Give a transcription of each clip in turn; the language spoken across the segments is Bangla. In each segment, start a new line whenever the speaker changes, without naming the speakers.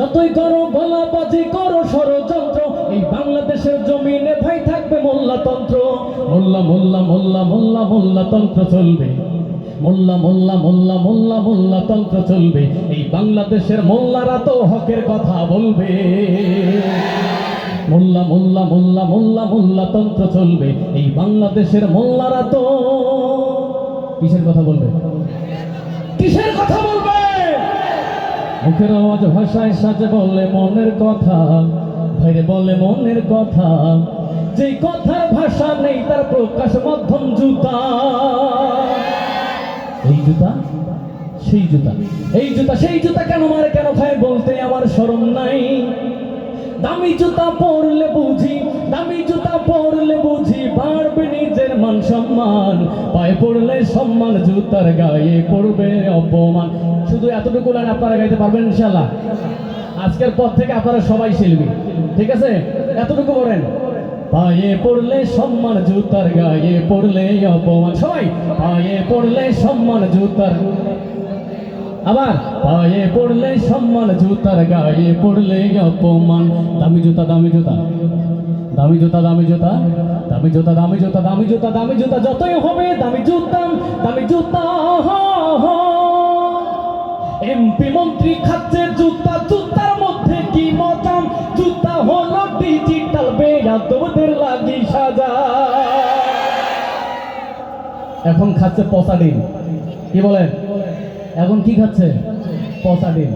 যতই করো গলাবাজি, করো ষড়যন্ত্র, এই বাংলাদেশের জমিনে ভাই থাকবে মোল্লাতন্ত্র। মোল্লা মোল্লা মোল্লা মোল্লা মোল্লা তন্ত্র চলবে। মোল্লা মোল্লা মোল্লা মোল্লা মোল্লা তন্ত্র চলবে। এই বাংলাদেশের মোল্লারা তো হকের কথা বলবে। মোল্লা মোল্লা মোল্লা মোল্লা মোল্লা তন্ত্র চলবে। এই বাংলাদেশের মোল্লারা তো কিসের কথা বলবে? কিসের কথা বলবে? মুখের আওয়াজ ভাষায় সাজে বলে মনের কথা। ভাইরে বলে মনের কথা। যে কথার ভাষা নেই, তার প্রকাশ মাধ্যম জুতা। এই জুতা? সেই জুতা। এই জুতা, সেই জুতা কেন মারে? কেন খায় বলতে আমার শরম নাই। দামি জুতা পরলে বুঝি, দামি জুতা পরলে বুঝি বাড়বে নিজের মান সম্মান। পায়ে পড়লে সম্মান, জুতার গায়ে পড়বে অপমান। শুধু এতটুকু লাইন আপনারা গাইতে পারবেন ইনশাল্লাহ আজকের পর থেকে আপনারা সবাই শিল্পী ঠিক আছে? এতটুকু বলেন। পায়ে পড়লে সম্মান জুতার গায়ে পড়লে অপমান। সবাই, পায়ে পড়লে সম্মান জুতার আবার, পায়ে পড়লে সম্মান জুতার গায়ে পড়লে অপমান। দামি জুতা দামি জুতা। দামি জুতা দামি জুতা। দামি জুতা দামি জুতা দামি জুতা দামি জুতা। যতই হবে, দামি জুতা দামি জুতা। এমপি মন্ত্রী খাচ্ছে জুতা। জুতার মধ্যে কি মজাম জুতা হলো ডিজিটাল বেয়াদবদের লাগি সাজা। এখন খাচ্ছে পচা ডিম। কি বলেন? এখন কি খাচ্ছে? পচা ডিম।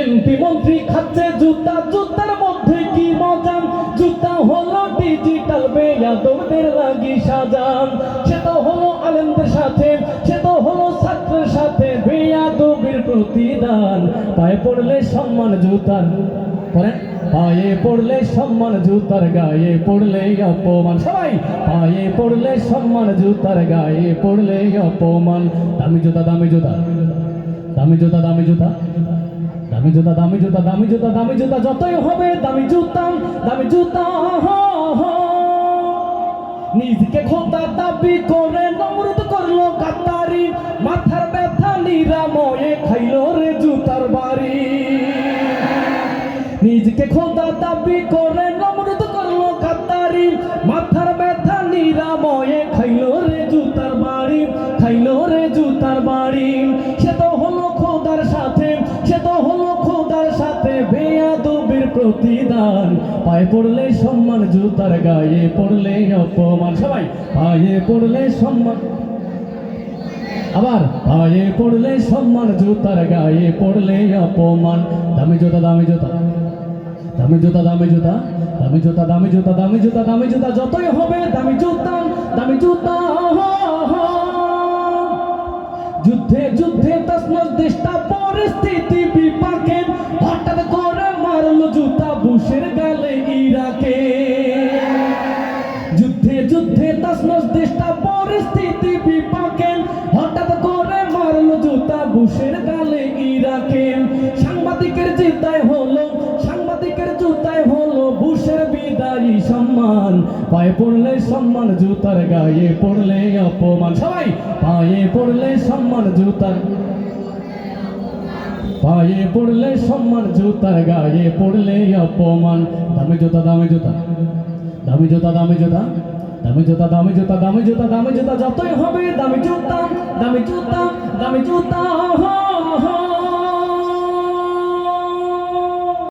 এমপি মন্ত্রী খাচ্ছে জুতা। জুতার মধ্যে কি মজাম জুতা হলো ডিজিটাল বেয়াদবদের লাগি সাজান। সে তো হলো আলেমদের সাথে প্রতিদান। পায়ে পড়লে সম্মান জুতার করেন পায়ে পড়লে সম্মান জুতার, গায়ে পড়লে অপমান। সবাই, পায়ে পড়লে সম্মান জুতার, গায়ে পড়লে অপমান। দামি জুতা দামি জুতা। দামি জুতা দামি জুতা। দামি জুতা দামি জুতা দামি জুতা দামি জুতা, যতই হবে দামি জুতা দামি জুতা নিজকে খোদা দাবি করে নমরুদ করল কাতারি, মাথার ব্যথা নিরাময়ে। নিজকে খোদা দাবি করে নমরুদ করল গাদ্দারি মাথার ব্যথা নিরাময়ে খাইলো রে জুতার বাড়ি, খাইলো রে জুতার বাড়ি। সে তো হলো খোদার সাথে, সে তো হলো খোদার সাথে বেয়াদবির প্রতিদান। পায়ে পড়লে সম্মান, জুতার গায়ে পড়লে অপমান। সবাই, পায়ে পড়লে সম্মান। আবার, পায়ে পড়লে সম্মান, জুতার গায়ে পড়লে অপমান। দামি জুতা দামি জুতা। দামি জুতা দামি জুতা দামি জুতা দামি জুতা দামি জুতা দামি জুতা, যতই হবে দামি জুতা দামি জুতা যুদ্ধে যুদ্ধে তসমস দেশটা, পরিস্থিতি বিপাকে হঠাৎ করে মারলো জুতা বুশের গালে ইরাকে। যুদ্ধে যুদ্ধে তসমস দেশটা, পরিস্থিতি বিপাকে হঠাৎ করে মারলো জুতা বুশের পায়ে পড়লে সম্মান, জুতার গায়ে পড়লে অপমান। সবাই, পায়ে পড়লে সম্মান, জুতার পায়ে পড়লে সম্মান, জুতার গায়ে পড়লে অপমান। দামি জুতা দামি জুতা। দামি জুতা দামি জুতা। দামি জুতা দামি জুতা দামি জুতা দামি জুতা, যতই হবে, দামি জুতা দামি জুতা দামি জুতা